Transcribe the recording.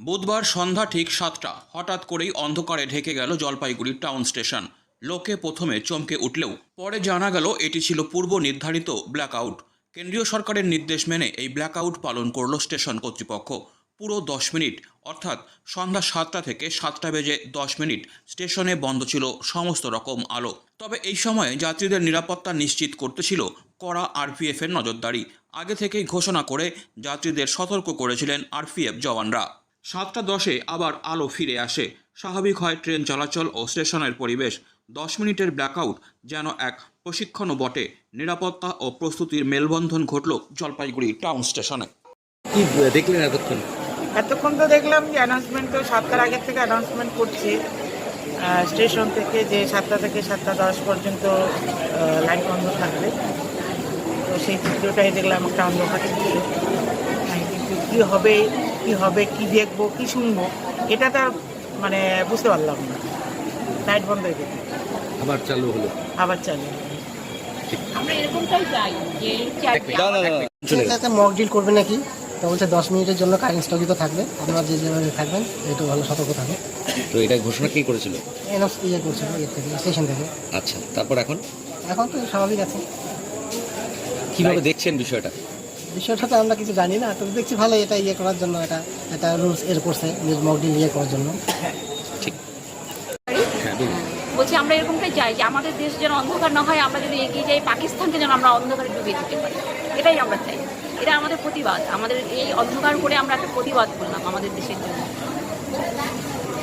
বুধবার সন্ধ্যা ঠিক সাতটা। হঠাৎ করেই অন্ধকারে ঢেকে গেল জলপাইগুড়ি টাউন স্টেশন। লোকে প্রথমে চমকে উঠলেও পরে জানা গেল এটি ছিল পূর্ব নির্ধারিত ব্ল্যাকআউট। কেন্দ্রীয় সরকারের নির্দেশ মেনে এই ব্ল্যাকআউট পালন করল স্টেশন কর্তৃপক্ষ। পুরো দশ মিনিট, অর্থাৎ সন্ধ্যা সাতটা থেকে সাতটা বেজে দশ মিনিট স্টেশনে বন্ধ ছিল সমস্ত রকম আলো। তবে এই সময়ে যাত্রীদের নিরাপত্তা নিশ্চিত করতে ছিল কড়া আরপিএফ এর নজরদারি। আগে থেকেই ঘোষণা করে যাত্রীদের সতর্ক করেছিলেন আরপিএফ জওয়ানরা। সাতটা দশে আবার আলো ফিরে আসে। স্বাভাবিক হয় ট্রেন চলাচল ও স্টেশনের পরিবেশ। দশ মিনিটের ব্ল্যাকআউট যেন এক প্রশিক্ষণও বটে। নিরাপত্তা ও প্রস্তুতির মেলবন্ধন ঘটল জলপাইগুড়ি টাউন স্টেশনে। কি দেখলেন এতক্ষণ? এতক্ষণ তো দেখলাম যে অ্যানাউন্সমেন্ট তো সাতটার আগের থেকে অ্যানাউন্সমেন্ট করছে। স্টেশন থেকে যে সাতটা থেকে সাতটা দশ পর্যন্ত লাইন বন্ধ থাকবে। তো সেই চিত্রটাই দেখলাম একটা অন্ধকার হ্যাঁ, কিন্তু কী হবে? কি হবে কি দেখব কি শুনব এটা তো মানে বুঝতে পারলাম না। লাইট বন্ধ হয়ে গেছে। আবার চালু হলো। আবার চালু আমরা এরকমটাই চাই যে একটা মক ডিল করবে নাকি? তো বলছে দশ মিনিটের জন্য কারেন্ট স্থগিত থাকবে। আপনারা যে যেভাবে থাকবেন একটু ভালো সতর্ক থাকবে তো এটা ঘোষণা কি করেছিল? এনএস ইয়ে করছিল ইয়ে থেকে স্টেশন থেকে। আচ্ছা তারপর এখন? এখন তো স্বাভাবিক আছে। কীভাবে দেখছেন বিষয়টা? বিষয়টা তো আমরা কিছু জানি না তবে দেখছি ভালো এটা ইয়ে করার জন্য এটা এটা রুলস এর করছে নিউজ মকডিল ইয়ে করার জন্য। হ্যাঁ বলছি আমরা এরকমটাই চাই যে আমাদের দেশ যেন অন্ধকার না হয় আমরা যদি এগিয়ে যাই পাকিস্তানকে যেন আমরা অন্ধকারে ডুবিয়ে দিতে পারি। এটাই আমরা চাই। এটা আমাদের প্রতিবাদ। আমাদের এই অন্ধকার করে আমরা একটা প্রতিবাদ করলাম আমাদের দেশের জন্য।